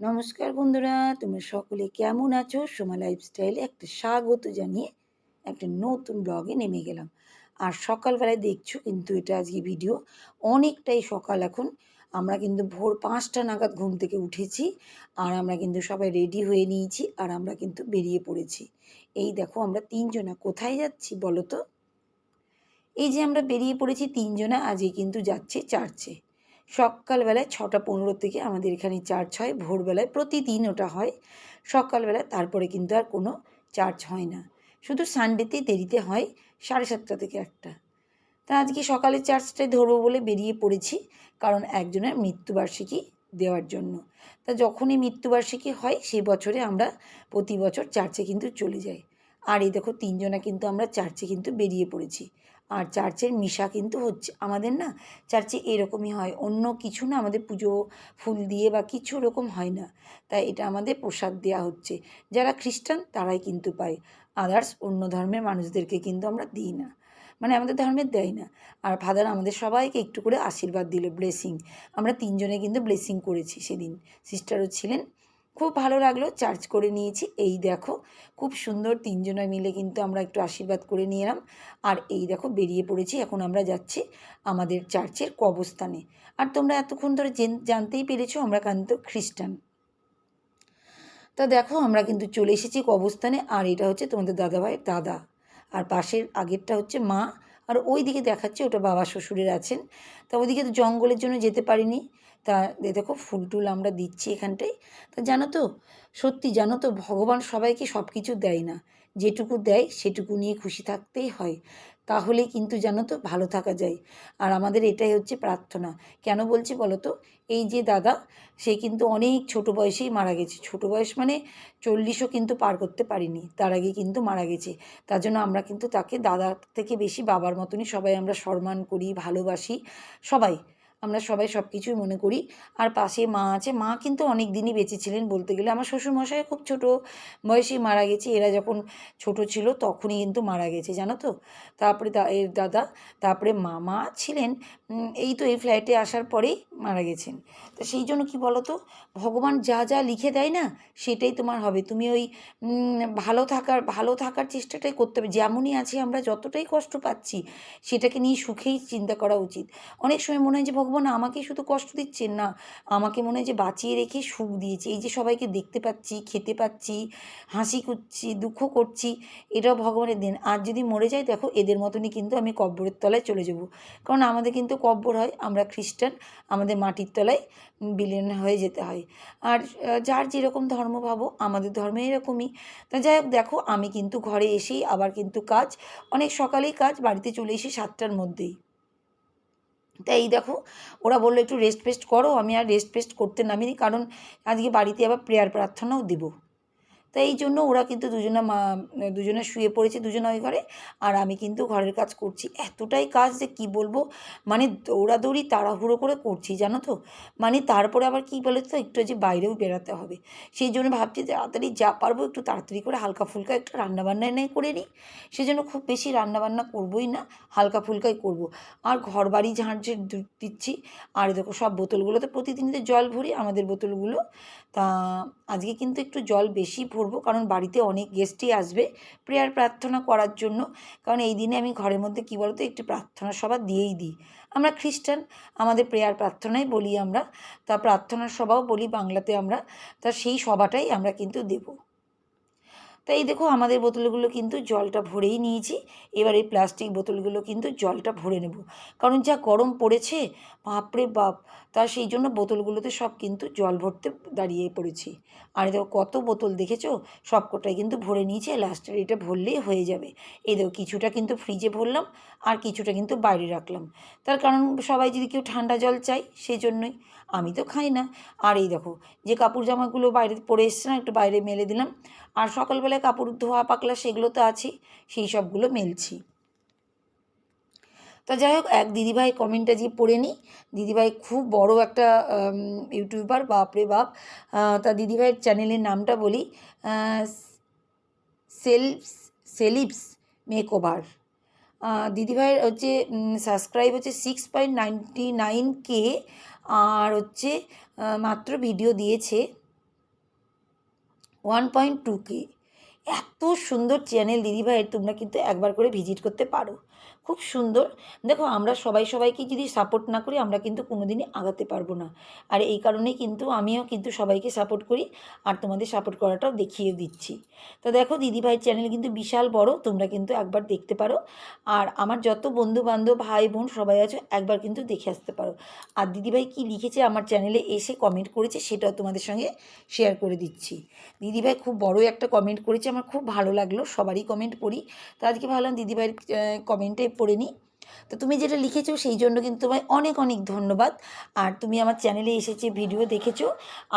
নমস্কার বন্ধুরা, তোমরা সকলে কেমন আছো? সোমা লাইফস্টাইলে একটা স্বাগত জানিয়ে একটা নতুন ব্লগে নেমে গেলাম। আর সকালবেলায় দেখছ কিন্তু এটা আজকে ভিডিও অনেকটাই সকাল এখন। আমরা কিন্তু ভোর পাঁচটা নাগাদ ঘুম থেকে উঠেছি আর আমরা কিন্তু সবাই রেডি হয়ে নিয়েছি আর আমরা কিন্তু বেরিয়ে পড়েছি। এই দেখো আমরা তিনজনা, কোথায় যাচ্ছি বলো তো? এই যে আমরা বেরিয়ে পড়েছি তিনজনা, আজকে কিন্তু যাচ্ছে চার্চে সকালবেলায় ছটা পনেরো থেকে আমাদের এখানে চার্চ হয়, ভোরবেলায় প্রতিদিন ওটা হয়। সকালবেলায় তারপরে কিন্তু আর কোনো চার্চ হয় না। শুধু সানডেতেই দেরিতে হয়, সাড়ে সাতটা থেকে একটা। তা আজকে সকালে চার্চটাই ধরবো বলে বেরিয়ে পড়েছি, কারণ একজনের মৃত্যুবার্ষিকী দেওয়ার জন্য। তা যখনই মৃত্যুবার্ষিকী হয়, সেই বছরে আমরা প্রতি বছর চার্চে কিন্তু চলে যাই। আর এই দেখো তিনজনা কিন্তু আমরা চার্চে কিন্তু বেরিয়ে পড়েছি। আর চার্চের মিশা কিন্তু হচ্ছে, আমাদের না চার্চে এরকমই হয়, অন্য কিছু না আমাদের পুজো ফুল দিয়ে বা কিছু ওরকম হয় না। তাই এটা আমাদের প্রসাদ দেওয়া হচ্ছে। যারা খ্রিস্টান তারাই কিন্তু পায়, আদার্স অন্য ধর্মের মানুষদেরকে কিন্তু আমরা দিই না। মানে আমাদের ধর্মের দেয় না। আর ফাদার আমাদের সবাইকে একটু করে আশীর্বাদ দিল ব্লেসিং আমরা তিনজনে কিন্তু ব্লেসিং করেছি সেদিন। সিস্টারও ছিলেন খুব ভালো লাগল চার্জ করে নিয়েছি। এই দেখো, খুব সুন্দর তিনজনে মিলে কিন্তু আমরা একটু আশীর্বাদ করে নিয়ে এলাম আর এই দেখো, বেরিয়ে পড়েছি। এখন আমরা যাচ্ছি আমাদের চার্চের কবস্থানে আর তোমরা এতক্ষণ ধরে জানতেই পেরেছ, আমরা কিন্তু খ্রিস্টান। তা দেখো, আমরা কিন্তু চলে এসেছি কবস্থানে আর এটা হচ্ছে তোমাদের দাদাভাইয়ের দাদা। আর পাশের আগেরটা হচ্ছে মা। আর ওই দিকে দেখাচ্ছে, ওটা বাবা শ্বশুরের আছেন। তা ওইদিকে তো জঙ্গলের জন্য যেতে পারিনি। তা দেখো ফুল টুল আমরা দিচ্ছি এখানটায়। তা জানো তো, সত্যি জানো তো, ভগবান সবাইকে সব কিছু দেয় না। যেটুকু দেয় সেটুকু নিয়ে খুশি থাকতেই হয়। তাহলে কিন্তু জানো তো ভালো থাকা যায়। আর আমাদের এটাই হচ্ছে প্রার্থনা। কেন বলছি বলো তো এই যে দাদা, সে কিন্তু অনেক ছোট বয়সেই মারা গেছে। ছোট বয়স মানে চল্লিশও কিন্তু পার করতে পারিনি। তার আগে কিন্তু মারা গেছে। তার জন্য আমরা কিন্তু তাকে দাদা থেকে বেশি বাবার মতনই সবাই আমরা সম্মান করি, ভালোবাসি। সবাই। আমরা সবাই সব কিছুই মনে করি। আর পাশে মা আছে। মা কিন্তু অনেক দিনই বেঁচে ছিলেন বলতে গেলে। আমার শ্বশুরমশাই খুব ছোট বয়সেই মারা গেছে। এরা যখন ছোট ছিল তখনই কিন্তু মারা গেছে, জানো তো? তারপরে এর দাদা, তারপরে মামা ছিলেন। এই তো এই ফ্লাইটে আসার পরেই মারা গেছেন। তো সেই জন্য কি বলো তো ভগবান যা যা লিখে দেয় না, সেটাই তোমার হবে। তুমি ওই ভালো থাকার ভালো থাকার চেষ্টাটাই করতে হবে। যেমনই আছি আমরা যতটাই কষ্ট পাচ্ছি, সেটাকে নিয়ে সুখেই চিন্তা করা উচিত। অনেক সময় মনে হয় যে, ভগবান আমাকে শুধু কষ্ট দিচ্ছেন না। আমাকে মনে হয় যে বাঁচিয়ে রেখে সুখ দিয়েছে। এই যে সবাইকে দেখতে পাচ্ছি, খেতে পাচ্ছি, হাসি করছি দুঃখ করছি, এটাও ভগবানের দিন। আর যদি মরে যায় দেখো, এদের মতনই কিন্তু আমি কব্বরের তলায় চলে যাব। কারণ আমাদের কিন্তু কব্বর হয়, আমরা খ্রিস্টান, আমাদের মাটির তলায় বিলীন হয়ে যেতে হয়। আর যার যেরকম ধর্ম ভাবো, আমাদের ধর্মে এরকমই। তা যাই হোক, দেখো, আমি কিন্তু ঘরে এসেই আবার কিন্তু কাজ, অনেক সকালেই কাজ, বাড়িতে চলে এসে সাতটার মধ্যেই। তাই এই দেখো, ওরা বলল, একটু রেস্ট ফেস্ট করো, আমি আর রেস্ট ফেস্ট করতে নামিনি, কারণ আজকে বাড়িতে আবার প্রেয়ার প্রার্থনাও দেবো। তাই এই জন্য ওরা কিন্তু দুজনে মা, দুজনে শুয়ে পড়েছে দুজনে ওই ঘরে। আর আমি কিন্তু ঘরের কাজ করছি। এতটাই কাজ যে কি বলব? মানে দৌড়াদৌড়ি তাড়াহুড়ো করে করছি, জানো তো? মানে তারপরে আবার কি বলে তো? একটু যে বাইরেও বেরাতে হবে। সেই জন্য ভাবছি তাড়াতাড়ি যা পারব একটু তাড়াতাড়ি করে হালকা ফুলকা একটু রান্নাবান্না নেই করে নিই। সেই জন্য খুব বেশি রান্নাবান্না করবোই না, হালকা ফুলকাই করব। আর ঘর বাড়ি ঝাঁট দিচ্ছি। আর দেখো সব বোতলগুলোতে প্রতিদিনই জল ভরি, আমাদের বোতলগুলো। তা আজকে কিন্তু একটু জল বেশি ভরবো কারণ বাড়িতে অনেক গেস্টই আসবে প্রেয়ার প্রার্থনা করার জন্য। কারণ এই দিনে আমি ঘরের মধ্যে কী বলতো, একটি প্রার্থনা সভা দিয়েই দিই। আমরা খ্রিস্টান, আমাদের প্রেয়ার প্রার্থনাই বলি আমরা। তা প্রার্থনা সভাও বলি বাংলাতে আমরা। তা সেই সভাটাই আমরা কিন্তু দেবো। তাই দেখো আমাদের বোতলগুলো কিন্তু জলটা ভরেই নিয়েছি। এবার এই প্লাস্টিক বোতলগুলো কিন্তু জলটা ভরে নেব। কারণ যা গরম পড়েছে, বাপরে বাপ! তা সেই জন্য বোতলগুলোতে সব কিন্তু জল ভরতে দাঁড়িয়ে পড়েছি। আর দেখো কত বোতল দেখেছ? সবকটাই কিন্তু ভরে নিয়েছে লাস্টের এটা ভরলেই হয়ে যাবে। এই দেখো কিছুটা কিন্তু ফ্রিজে ভরলাম আর কিছুটা কিন্তু বাইরে রাখলাম। তার কারণ সবাই যদি কেউ ঠান্ডা জল চাই সেই জন্যই। আমি তো খাই না। আর এই দেখো, যে কাপড় জামাগুলো বাইরে পরে এসছে না, একটু বাইরে মেলে দিলাম। আর সকালবেলায় কাপড় ধোয়া পাকলা সেগুলো তো আছেই, সেই সবগুলো মেলছি। তা যাই হোক, এক দিদিভাই কমেন্টটা যে পড়ে নিই, দিদিভাই খুব বড় একটা ইউটিউবার বাপরে বাপ তা দিদিভাইয়ের চ্যানেলের নামটা বলি সেলস সেলিপস মেক ওভার দিদিভাইয়ের হচ্ছে সাবস্ক্রাইব হচ্ছে six point ninety nine K আর হচ্ছে মাত্র ভিডিও দিয়েছে ওয়ান পয়েন্ট টু কে এত সুন্দর চ্যানেল দিদিভাইয়ের, তোমরা কিন্তু একবার করে ভিজিট করতে পারো। খুব সুন্দর। দেখো, আমরা সবাই সবাইকে যদি সাপোর্ট না করি, আমরা কিন্তু কোনো দিনই আগাতে পারব না। আর এই কারণেই কিন্তু আমিও কিন্তু সবাইকে সাপোর্ট করি আর তোমাদের সাপোর্ট করাটাও দেখিয়ে দিচ্ছি। তো দেখো, দিদিভাইয়ের চ্যানেল কিন্তু বিশাল বড়, তোমরা কিন্তু একবার দেখতে পারো। আর আমার যত বন্ধু বান্ধব ভাই, বোন সবাই আছো, একবার কিন্তু দেখে আসতে পারো। আর দিদিভাই কি লিখেছে আমার চ্যানেলে এসে কমেন্ট করেছে, সেটাও তোমাদের সঙ্গে শেয়ার করে দিচ্ছি। দিদিভাই খুব বড় একটা কমেন্ট করেছে, আমার খুব ভালো লাগল, সবারই কমেন্ট পড়ি। তো আজকে ভাবলাম দিদিভাইয়ের কমেন্টে পড়ে নিই তো তুমি যেটা লিখেছো সেই জন্য কিন্তু তোমায় অনেক অনেক ধন্যবাদ। আর তুমি আমার চ্যানেলে এসেছে ভিডিও দেখেছ,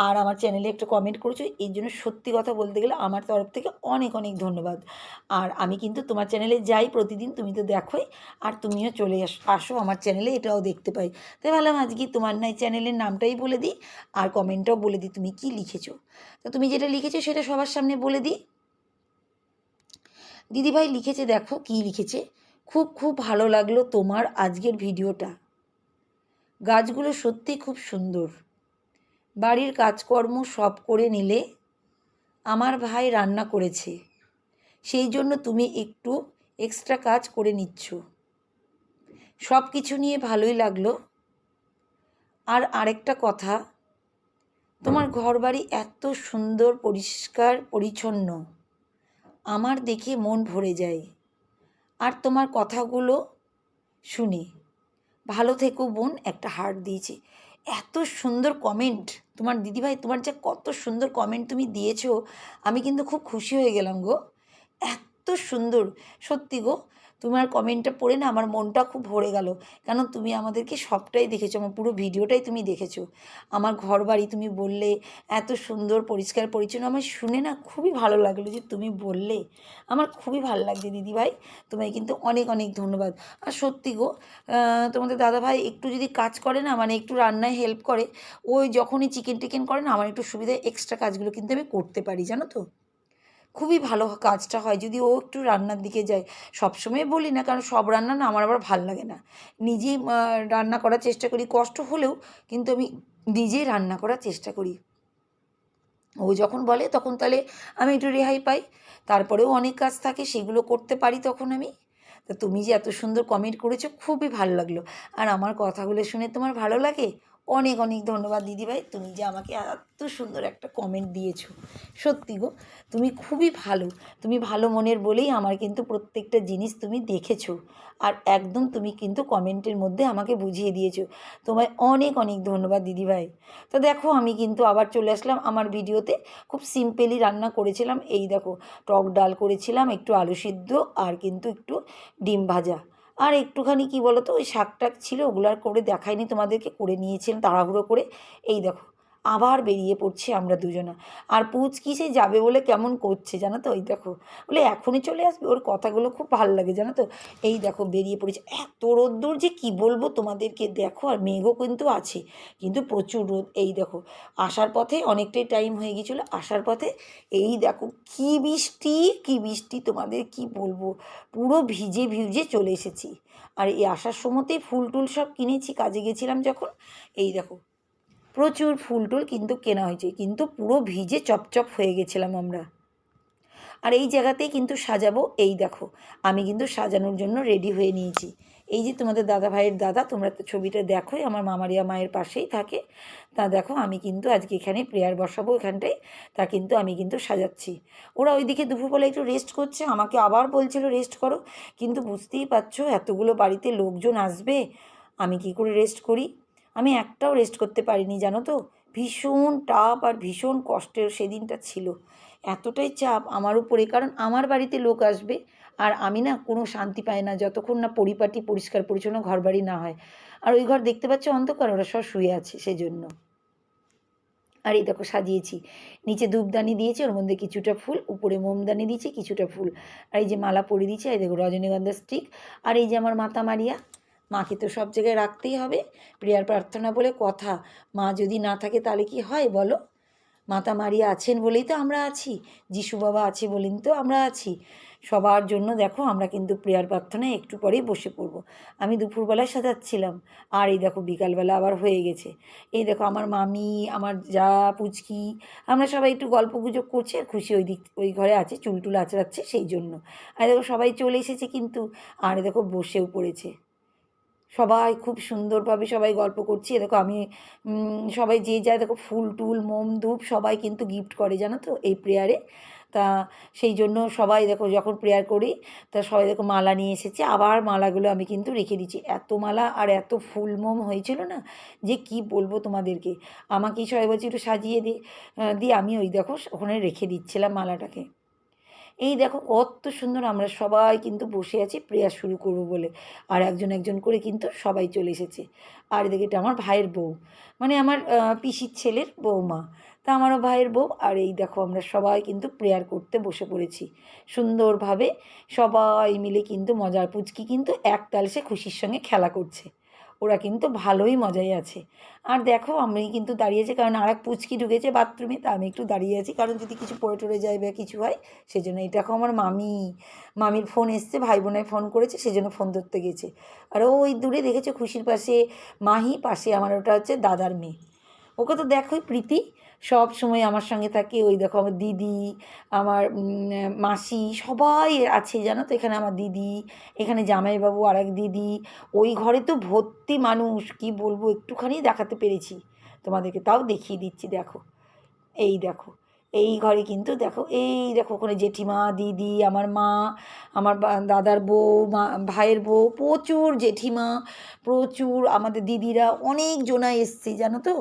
আর আমার চ্যানেলে একটা কমেন্ট করেছ এই জন্য সত্যি কথা বলতে গেলে আমার তরফ থেকে অনেক অনেক ধন্যবাদ। আর আমি কিন্তু তোমার চ্যানেলে যাই প্রতিদিন, তুমি তো দেখোই, আর তুমিও চলে আস আমার চ্যানেলে এটাও দেখতে পাই। তাই ভাবলাম আজকে তোমার নাই চ্যানেলের নামটাই বলে দিই, আর কমেন্টটাও বলে দিই তুমি কি লিখেছো। তো তুমি যেটা লিখেছো সেটা সবার সামনে বলে দিই। দিদিভাই লিখেছে, দেখো কি লিখেছে। খুব খুব ভালো লাগল তোমার আজকের ভিডিওটা। গাছগুলো সত্যি খুব সুন্দর। বাড়ির কাজকর্ম সব করে নিলে আমার ভাই রান্না করেছে। সেই জন্য তুমি একটু এক্সট্রা কাজ করে নিচ্ছ। সব কিছু নিয়ে ভালোই লাগল। আর আরেকটা কথা, তোমার ঘরবাড়ি এত সুন্দর, পরিষ্কার, পরিচ্ছন্ন। আমার দেখে মন ভরে যায়। আর তোমার কথাগুলো শুনি। ভালো থেকো বোন, একটা হার্ট দিয়েছি। এত সুন্দর কমেন্ট তোমার দিদিভাই, তোমার যে কত সুন্দর কমেন্ট তুমি দিয়েছ, আমি কিন্তু খুব খুশি হয়ে গেলাম গো। এত সুন্দর, সত্যি গো। তোমার কমেন্টটা পড়ে না আমার মনটা খুব ভরে গেল। কেন তুমি আমাদেরকে সবটাই দেখেছ, আমার পুরো ভিডিওটাই তুমি দেখেছ। আমার ঘর বাড়ি তুমি বললে, এত সুন্দর, পরিষ্কার, পরিচ্ছন্ন আমার শুনে না খুবই ভালো লাগল যে তুমি বললে। আমার খুবই ভালো লাগছে দিদিভাই, তোমায় কিন্তু অনেক অনেক ধন্যবাদ। আর সত্যি গো তোমাদের দাদাভাই একটু যদি কাজ করে না মানে একটু রান্নায় হেল্প করে, ওই যখনই চিকেন টিকেন করে না, আমার একটু সুবিধায় এক্সট্রা কাজগুলো কিন্তু আমি করতে পারি, জানো তো? খুবই ভালো কাজটা হয়। যদি ও একটু রান্নার দিকে যায়, সবসময় বলি না, কারণ সব রান্না না আমার আবার ভালো লাগে না। নিজেই রান্না করার চেষ্টা করি, কষ্ট হলেও কিন্তু আমি নিজেই রান্না করার চেষ্টা করি। ও যখন বলে, তখন তাহলে আমি একটু রেহাই পাই। তারপরেও অনেক কাজ থাকে, সেগুলো করতে পারি তখন আমি। তা তুমি যে এত সুন্দর কমেন্ট করেছ, খুবই ভালো লাগল। আর আমার কথাগুলো শুনে তোমার ভালো লাগে? অনেক অনেক ধন্যবাদ দিদিভাই। তুমি যে আমাকে এত সুন্দর একটা কমেন্ট দিয়েছ। সত্যি গো, তুমি খুবই ভালো। তুমি ভালো মনের বলেই আমার কিন্তু প্রত্যেকটা জিনিস তুমি দেখেছ। আর একদম তুমি কিন্তু কমেন্টের মধ্যে আমাকে বুঝিয়ে দিয়েছ। তোমায় অনেক অনেক ধন্যবাদ দিদিভাই। তো দেখো, আমি কিন্তু আবার চলে আসলাম আমার ভিডিওতে। খুব সিম্পলি রান্না করেছিলাম। এই দেখো, টক ডাল করেছিলাম, একটু আলু সিদ্ধ আর কিন্তু একটু ডিম ভাজা। আর একটুখানি কি বলো তো ওই শাক টাক ছিল, ওগুলো আর করে দেখায়নি তোমাদেরকে, করে নিয়েছিলাম, তাড়াহুড়ো করে। এই দেখো আবার বেরিয়ে পড়ছি আমরা দুজনা। আর পুচকি সে যাবে বলে কেমন করছে জানো তো? ওই দেখো, বলে এখনই চলে আসবে, ওর কথাগুলো খুব ভালো লাগে জানো তো? এই দেখো বেরিয়ে পড়েছে। এত রোদ্দুর যে কি বলব তোমাদেরকে, দেখো আর মেঘও কিন্তু আছে, কিন্তু প্রচুর রোদ। এই দেখো, আসার পথে অনেকটাই টাইম হয়ে গিয়েছিল, আসার পথে এই দেখো কি বৃষ্টি কি বৃষ্টি তোমাদের কি বলব? পুরো ভিজে ভিজে চলে এসেছি। আর এই আসার সময়তেই ফুল টুল সব কিনেছি, কাজে গেছিলাম যখন, এই দেখো প্রচুর ফুল টুল কিন্তু কেনা হয়েছে, কিন্তু পুরো ভিজে চপচপ হয়ে গেছিলাম আমরা। আর এই জায়গাতেই কিন্তু সাজাবো, এই দেখো, আমি কিন্তু সাজানোর জন্য রেডি হয়ে নিয়েছি। এই যে তোমাদের দাদা ভাইয়ের দাদা, তোমরা তো ছবিটা দেখোই, আমার মামারিয়া মায়ের পাশেই থাকে। তা দেখো, আমি কিন্তু আজকে এখানে প্রেয়ার বসাবো এখানটায়, তা কিন্তু আমি কিন্তু সাজাচ্ছি। ওরা ওইদিকে দুপুরবেলা একটু রেস্ট করছে, আমাকে আবার বলছিল রেস্ট করো। কিন্তু বুঝতেই পারছ, এতগুলো বাড়িতে লোকজন আসবে, আমি কি করে রেস্ট করি? আমি একটাও রেস্ট করতে পারিনি, জানো তো? ভীষণ টাপ আর ভীষণ কষ্টের সেদিনটা ছিল। এতটাই চাপ আমার উপরে, কারণ আমার বাড়িতে লোক আসবে আর আমি না কোনো শান্তি পাই না, যতক্ষণ না পরিপাটি, পরিষ্কার, পরিচ্ছন্ন ঘর বাড়ি না হয়। আর ওই ঘর দেখতে পাচ্ছ অন্ধকার, ওরা সব শুয়ে আছে সেজন্য। আর এই দেখো সাজিয়েছি। নিচে ধূপদানি দিয়েছি, ওর মধ্যে কিছুটা ফুল, উপরে মোমদানি দিয়েছি, কিছুটা ফুল। আর এই যে মালা পরে দিয়েছি, এই দেখো রজনীগন্ধা স্টিক আর এই যে আমার মাতা মারিয়া মাকে তো সব জায়গায় রাখতেই হবে। প্রেয়ার প্রার্থনা বলে কথা। মা যদি না থাকে তাহলে কি হয় বলো? মাতা মারিয়া আছেন বলেই তো আমরা আছি। যিশু বাবা আছে বলেই তো আমরা আছি। সবার জন্য দেখো আমরা কিন্তু প্রেয়ার প্রার্থনায় একটু পরেই বসে পড়ব। আমি দুপুরবেলায় সাজাচ্ছিলাম। আর এই দেখো বিকালবেলা আবার হয়ে গেছে। এই দেখো আমার মামি, আমার যা পুচকি, আমরা সবাই একটু গল্প গুজব করছি আর খুশি ওই দিক, ওই ঘরে আছে, চুল টুল আঁচড়াচ্ছে সেই জন্য। আর দেখো সবাই চলে এসেছে কিন্তু, আর দেখো বসেও পড়েছে। সবাই খুব সুন্দরভাবে সবাই গল্প করছি। দেখো আমি সবাই যে যায় দেখো ফুল টুল, মোম, ধূপ সবাই কিন্তু গিফট করে, জানো তো? এই প্রেয়ারে। তা সেই জন্য সবাই দেখো যখন প্রেয়ার করি, তা সবাই দেখো মালা নিয়ে এসেছে। আবার মালাগুলো আমি কিন্তু রেখে দিচ্ছি। এত মালা আর এত ফুল, মোম হয়েছিল না? যে কি বলব তোমাদেরকে? আমাকেই সবাই বলছি, একটু সাজিয়ে দিয়ে দিয়ে আমি ওই দেখো ওখানে রেখে দিচ্ছিলাম মালাটাকে। এই দেখো কত সুন্দর আমরা সবাই কিন্তু বসে আছি, প্রেয়ার শুরু করব বলে। আর একজন একজন করে কিন্তু সবাই চলে এসেছে। আর এদিকে এটা আমার ভাইয়ের বউ। মানে আমার পিসির ছেলের বৌমা তা আমারও ভাইয়ের বউ। আর এই দেখো আমরা সবাই কিন্তু প্রেয়ার করতে বসে পড়েছি। সুন্দরভাবে সবাই মিলে কিন্তু মজার পুচকি কিন্তু এক তালসে খুশির সঙ্গে খেলা করছে। ওরা কিন্তু ভালোই মজাই আছে। আর দেখো, আমি কিন্তু দাঁড়িয়ে আছি কারণ আর এক পুচকি ঢুকেছে বাথরুমে, তা আমি একটু দাঁড়িয়ে আছি, কারণ যদি কিছু পড়ে টরে যায় বা কিছু হয়, সেজন্য এটা দেখো আমার মামি, মামির ফোন এসছে ভাই বোনের ফোন করেছে, সেজন্য ফোন ধরতে গেছে। আর ওই দূরে দেখেছে, খুশির পাশে, মাহি, পাশে আমার ওটা হচ্ছে দাদার মেয়ে। ওকে তো দেখোই প্রীতি সব সময় আমার সঙ্গে থাকে ওই দেখো আমার দিদি, আমার মাসি সবাই আছে জানো তো? এখানে আমার দিদি, এখানে জামাইবাবু আর এক দিদি। ওই ঘরে তো ভর্তি মানুষ, কি বলব? একটুখানি দেখাতে পেরেছি তোমাদেরকে, তাও দেখিয়ে দিচ্ছি, দেখো। এই দেখো, এই ঘরে কিন্তু দেখো, এই দেখো ওখানে জেঠিমা, দিদি, আমার মা, আমার দাদার বউ, মা, ভাইয়ের বউ, প্রচুর জেঠিমা, প্রচুর আমাদের দিদিরা অনেক জনা এসছে, জানো তো?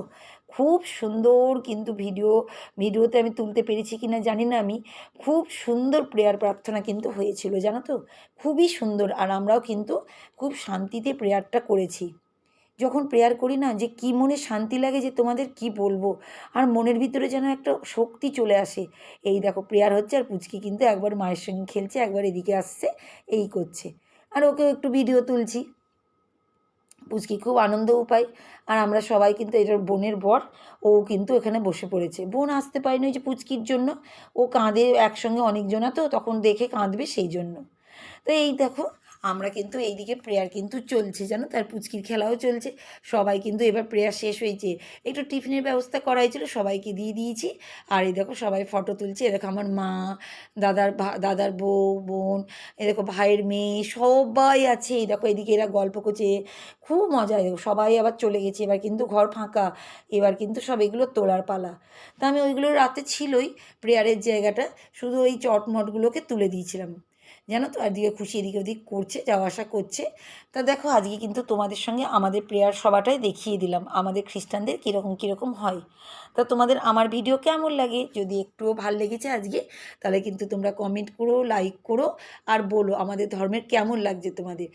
খুব সুন্দর কিন্তু ভিডিও, ভিডিওতে আমি তুলতে পেরেছি কি না জানি না আমি, খুব সুন্দর প্রেয়ার প্রার্থনা কিন্তু হয়েছিল, জানো তো? খুবই সুন্দর আর আমরাও কিন্তু খুব শান্তিতে প্রেয়ারটা করেছি। যখন প্রেয়ার করি না যে কী মনে শান্তি লাগে যে তোমাদের কি বলব? আর মনের ভিতরে যেন একটা শক্তি চলে আসে, এই দেখো প্রেয়ার হচ্ছে আর পুচকি কিন্তু একবার মায়ের সঙ্গে খেলছে, একবার এদিকে আসছে, এই করছে। আর ওকেও একটু ভিডিও তুলছি। পুচকি খুব আনন্দও পায় আর আমরা সবাই কিন্তু এটার বোনের বর, ও কিন্তু এখানে বসে পড়েছে। বোন আসতে পারেনি ওই যে পুচকির জন্য। ও কাঁদে একসঙ্গে অনেকজনা তো, তখন দেখে কাঁদবে সেই জন্য। তো এই দেখো আমরা কিন্তু এইদিকে প্রেয়ার কিন্তু চলছে, জানো? তার পুচকির খেলাও চলছে। সবাই কিন্তু এবার প্রেয়ার শেষ হয়েছে। একটু টিফিনের ব্যবস্থা করা হয়েছিল, সবাইকে দিয়ে দিয়েছি। আর এই দেখো সবাই ফটো তুলছে। এ দেখো আমার মা, দাদার দাদার বউ, বোন, এ দেখো ভাইয়ের মেয়ে, সবাই আছে। এই দেখো এদিকে এরা গল্প করছে। খুব মজা দেখো সবাই আবার চলে গেছে। এবার কিন্তু ঘর ফাঁকা। এবার কিন্তু সব এগুলো তোলার পালা। তা আমি ওইগুলো রাতে ছিলই প্রেয়ারের জায়গাটা। শুধু ওই চটমটগুলোকে তুলে দিয়েছিলাম। জানো তো আজকে খুশি, এদিকে ওদিক করছে, যাওয়া আসা করছে। তা দেখো, আজকে কিন্তু তোমাদের সঙ্গে আমাদের প্রেয়ার সবাটাই দেখিয়ে দিলাম, আমাদের খ্রিস্টানদের কীরকম কীরকম হয়। তা তোমাদের আমার ভিডিও কেমন লাগে? যদি একটুও ভালো লেগেছে আজকে, তাহলে কিন্তু তোমরা কমেন্ট করো লাইক করো, আর বলো আমাদের ধর্মের কেমন লাগছে তোমাদের।